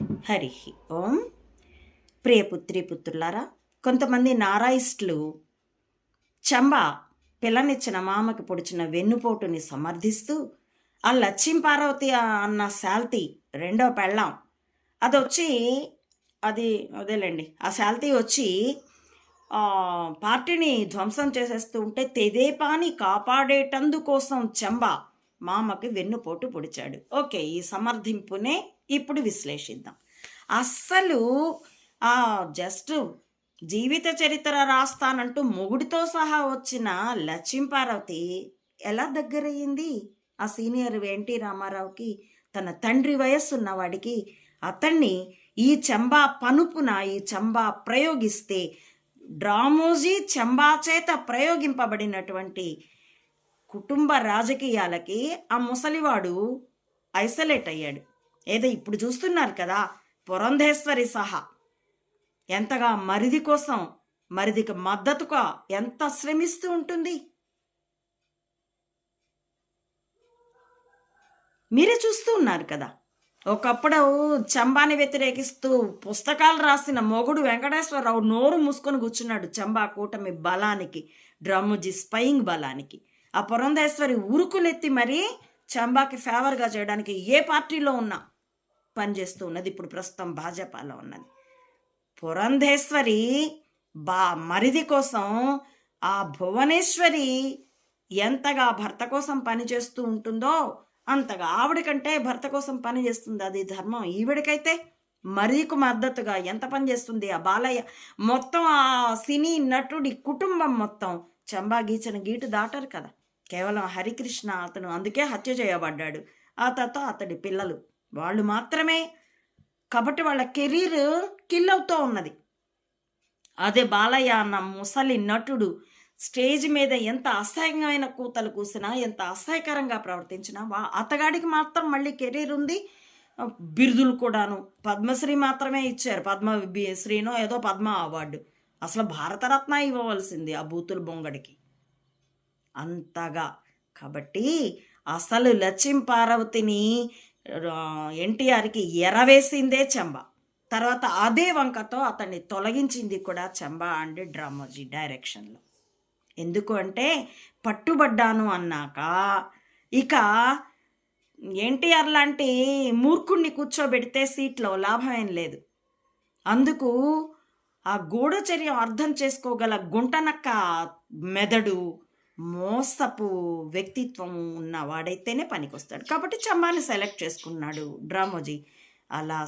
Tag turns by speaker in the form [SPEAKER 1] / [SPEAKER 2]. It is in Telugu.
[SPEAKER 1] హరి ఓం. ప్రియపుత్రి పుత్రులారా కొంతమంది నారాయిస్టులు చంబ పిల్లనిచ్చిన మామకి పొడిచిన వెన్నుపోటుని సమర్థిస్తూ ఆ లక్ష్మీ అన్న శాల్తీ రెండో పెళ్ళాం. అది వచ్చి అది అదేలేండి ఆ శాల్తీ వచ్చి పార్టీని ధ్వంసం చేసేస్తూ ఉంటే తెదేపాని కాపాడేటందుకోసం చెంబ మామకి వెన్నుపోటు పొడిచాడు. ఓకే ఈ సమర్థింపునే ఇప్పుడు విశ్లేషిద్దాం. అస్సలు జస్ట్ జీవిత చరిత్ర రాస్తానంటూ మొగుడితో సహా వచ్చిన లక్ష్మీపార్వతి ఎలా దగ్గరయ్యింది? ఆ సీనియర్ ఎన్టీ రామారావుకి తన తండ్రి వయస్సు ఉన్నవాడికి అతన్ని ఈ చంబా పనుపున ఈ చంబా ప్రయోగిస్తే డ్రామోజీ చంబా చేత ప్రయోగింపబడినటువంటి కుటుంబ రాజకీయాలకి ఆ ముసలివాడు ఐసోలేట్ అయ్యాడు. ఏదో ఇప్పుడు చూస్తున్నారు కదా పురంధేశ్వరి సహా. ఎంతగా మరిది కోసం మరిదికి మద్దతుగా ఎంత శ్రమిస్తూ ఉంటుంది? మీరే చూస్తూ ఉన్నారు కదా. ఒకప్పుడు చంబాని వ్యతిరేకిస్తూ పుస్తకాలు రాసిన మొగుడు వెంకటేశ్వరరావు నోరు మూసుకొని కూర్చున్నాడు చంబా కూటమి బలానికి డ్రమ్ముజీ స్పయింగ్ బలానికి. ఆ పురంధేశ్వరి ఉరుకులెత్తి మరీ చంబాకి ఫేవర్గా చేయడానికి ఏ పార్టీలో ఉన్నా పనిచేస్తూ ఉన్నది. ఇప్పుడు ప్రస్తుతం భాజపాలో ఉన్నది. పురంధేశ్వరి బా మరిది కోసం ఆ భువనేశ్వరి ఎంతగా భర్త కోసం పనిచేస్తూ ఉంటుందో అంతగా ఆవిడకంటే భర్త కోసం పని చేస్తుంది. అది ధర్మం. ఈవిడకైతే మరీకు మద్దతుగా ఎంత పని చేస్తుంది ఆ బాలయ్య? మొత్తం ఆ సినీ నటుడి కుటుంబం మొత్తం చంబా గీచిన గీటు దాటారు కదా. కేవలం హరికృష్ణ అతను అందుకే హత్య చేయబడ్డాడు. ఆ తర్వాత అతడి పిల్లలు. వాళ్ళు మాత్రమే. కాబట్టి వాళ్ళ కెరీర్ కిల్ అవుతూ ఉన్నది. అదే బాలయ్య అన్న ముసలి నటుడు స్టేజ్ మీద ఎంత అసహ్యమైన కూతలు కూసినా ఎంత అసహ్యకరంగా ప్రవర్తించినా వా అతగాడికి మాత్రం మళ్ళీ కెరీర్ ఉంది. బిరుదులు కూడాను పద్మశ్రీ మాత్రమే ఇచ్చారు. పద్మ బి- శ్రీనో ఏదో పద్మ అవార్డు. అసలు భారతరత్న ఇవ్వవలసింది ఆ బూతుల బొంగడికి. అంతగా. కాబట్టి అసలు లక్ష్మీ పార్వతిని ఎన్టీఆర్కి ఎరవేసిందే చెంబ. తర్వాత అదే వంకతో అతన్ని తొలగించింది కూడా చెంబ అండ్ డ్రామోజీ డైరెక్షన్లో. ఎందుకు అంటే పట్టుబడ్డాను అన్నాక ఇక ఎన్టీఆర్ లాంటి మూర్ఖుణ్ణి కూర్చోబెడితే సీట్లో లాభం ఏం లేదు. అందుకు ఆ గూఢచర్యం అర్థం చేసుకోగల గుంటనక్క మెదడు మోసపు వ్యక్తిత్వం ఉన్న వాడైతేనే పనికొస్తాడు. కాబట్టి చమ్మాని సెలెక్ట్ చేసుకున్నాడు డ్రామోజీ. అలా